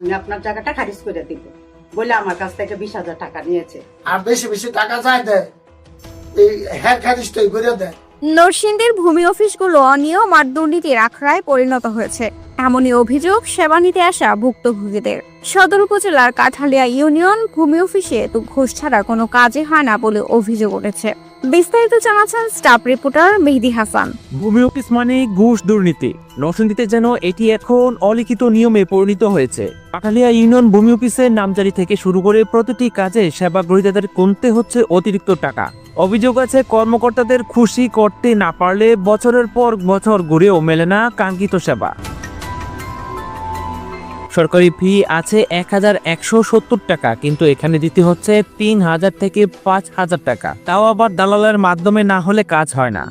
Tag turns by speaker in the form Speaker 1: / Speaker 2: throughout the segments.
Speaker 1: আমি আপনার জায়গাটা খারিজ করে দিব। বলে আমার কাছ থেকে বিশ হাজার টাকা নিয়েছে।
Speaker 2: আর বেশি বেশি টাকা চাই দেয় এই করে দেয়
Speaker 3: নরসিংদীর ভূমি অফিসগুলো অনিয়ম আর দুর্নীতির আখড়ায় পরিণত হয়েছে। এমনই অভিযোগ সেবা নিতে আসা ভুক্তভোগীদের। সদর উপজেলার কাঠালিয়া ইউনিয়ন ভূমি অফিসে তো ঘুষ ছাড়া কোনো কাজই হয় না বলে অভিযোগ উঠেছে। বিস্তারিত জানাচ্ছেন স্টাফ রিপোর্টার মেহেদি হাসান।
Speaker 4: ভূমি অফিস মানে ঘুষ দুর্নীতি। নরসিংদীতে যেন এটি এখন অলিখিত নিয়মে পরিণত হয়েছে। পাটালিয়া ইউনিয়ন ভূমি অফিসের নামজারি থেকে শুরু করে প্রতিটি কাজে সেবা গ্রহীতাদের গুনতে হচ্ছে অতিরিক্ত টাকা। অভিযোগ আছে, কর্মকর্তাদের খুশি করতে না পারলে বছরের পর বছর ঘুরেও মেলে না কাঙ্ক্ষিত সেবা। সরকারি ফি আছে এক হাজার একশো সত্তর টাকা, কিন্তু এখানে দিতে হচ্ছে তিন হাজার থেকে পাঁচ হাজার টাকা। তাও আবার দালালের মাধ্যমে না হলে কাজ হয় না।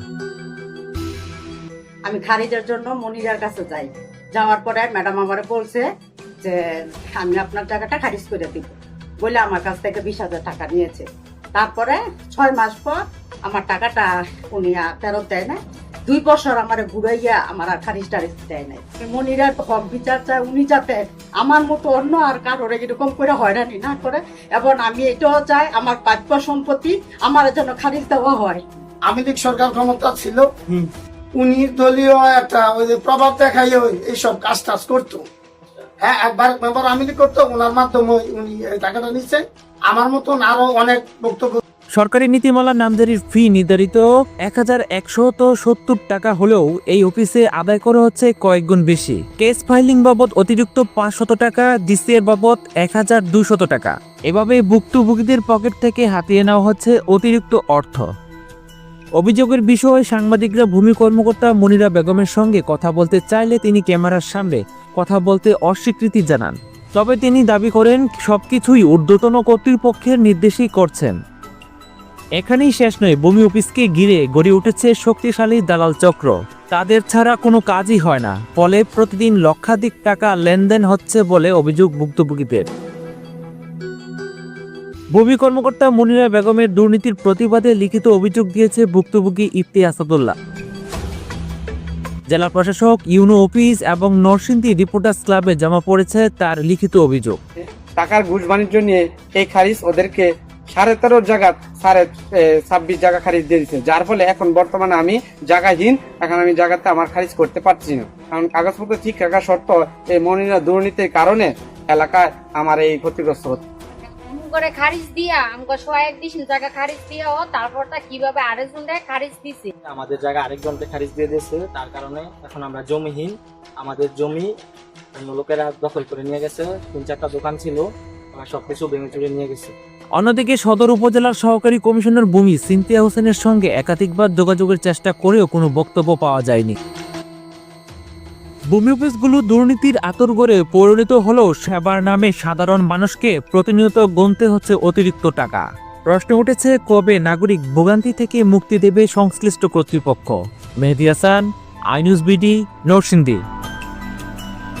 Speaker 1: আমি খারিজের জন্য মনিরার কাছে যাই। যাওয়ার পরে ম্যাডাম আমারে বলছে যে, আমি আপনার টাকাটা খারিজ করে দিব। বলে আমার কাছ থেকে বিশ হাজার টাকা নিয়েছে। তারপরে ছয় মাস পর আমার টাকাটা উনি ফেরত দেয় না দুই বছর আমার ঘুরাইয়া আমার আর খারিজ টারিজ দেয় নাই মনিরা হক বিচার চায় উনি যাতে আমার মতো অন্য আর কারোর এরকম করে হয়রানি না করে এবং আমি এটাও চাই আমার প্রাপ্য সম্পত্তি আমার যেন খারিজ দেওয়া হয়।
Speaker 2: আমি লীগ সরকার ক্ষমতা ছিল উনি দলীয় একটা ওই যে প্রভাব দেখাই ওই এইসব কাজ টাজ করতো। হ্যাঁ একবার মেম্বার আমি করতো ওনার মাধ্যমে উনি টাকাটা নিচ্ছে আমার মতন আরও অনেক বক্তব্য
Speaker 4: সরকারি নীতিমালা নামজারির ফি নির্ধারিত এক হাজার একশত সত্তর টাকা হলেও এই অফিসে আদায় করা হচ্ছে কয়েক গুণ বেশি। কেস ফাইলিং বাবদ অতিরিক্ত পাঁচশত টাকা ডিসিএর বাবদ এক হাজার দুশত টাকা। এভাবে ভুক্তভোগীদের পকেট থেকে হাতিয়ে নেওয়া হচ্ছে অতিরিক্ত অর্থ। অভিযোগের বিষয়ে সাংবাদিকরা ভূমি কর্মকর্তা মনিরা বেগমের সঙ্গে কথা বলতে চাইলে তিনি ক্যামেরার সামনে কথা বলতে অস্বীকৃতি জানান। তবে তিনি দাবি করেন, সবকিছুই ঊর্ধ্বতন কর্তৃপক্ষের নির্দেশেই করছেন। এখানেই শেষ নয় ভূমি অফিসকে ঘিরে গড়ে উঠেছে শক্তিশালী দালাল চক্র। তাদের ছাড়া কোনো কাজই হয় না, ফলে প্রতিদিন লক্ষাধিক টাকা লেনদেন হচ্ছে বলে অভিযোগ ভুক্তভোগীদের। ভূমি কর্মকর্তা মনিরা বেগমের দুর্নীতির প্রতিবাদে লিখিত অভিযোগ দিয়েছে ভুক্তভোগী ইফতি আসাদুল্লাহ। জেলা প্রশাসক ইউনো অফিস এবং নরসিংদী রিপোর্টার্স ক্লাবে জমা পড়েছে তার লিখিত অভিযোগ।
Speaker 5: টাকার ঘুষ বাণিজ্য নিয়ে এই খারিজ ওদেরকে সাড়ে তেরো জায়গা সাড়ে ছাব্বিশ জায়গা খারিজ দিয়ে দিচ্ছে যার ফলে এখন বর্তমানে আমি জায়গাহীন এখন আমি জায়গাতে আমার খারিজ করতে পারছি না। কারণ কাগজপত্র ঠিক রাখা শর্ত এই মনিরা দুর্নীতির কারণে এলাকায় আমার এই ক্ষতিগ্রস্ত হচ্ছে।
Speaker 6: করে খারিজ দিয়া আমাকে সহায়ক দিছিল জায়গা খারিজ দিয়া ও তারপরটা কীভাবে আরেকজন দেয় খারিজ দিছে।
Speaker 7: আমাদের জায়গা আরেকজনকে খারিজ দিয়ে দিয়েছে। তার কারণে এখন আমরা জমিহীন আমাদের জমি অন্য লোকেরা দখল করে নিয়ে গেছে। তিন চারটা দোকান ছিল। গেছে।
Speaker 4: অন্যদিকে সদর উপজেলার সহকারী কমিশনার ভূমি সিনথিয়া হোসেনের সঙ্গে একাধিকবার যোগাযোগের চেষ্টা করেও কোনো বক্তব্য পাওয়া যায়নি। ভূমি অফিসগুলো দুর্নীতির আতরগড়ে পরিণত হলেও সেবার নামে সাধারণ মানুষকে প্রতিনিয়ত গুনতে হচ্ছে অতিরিক্ত টাকা। প্রশ্ন উঠেছে, কবে নাগরিক ভোগান্তি থেকে মুক্তি দেবে সংশ্লিষ্ট কর্তৃপক্ষ? Mehedi Hasan, iNews BD, Narsingdi.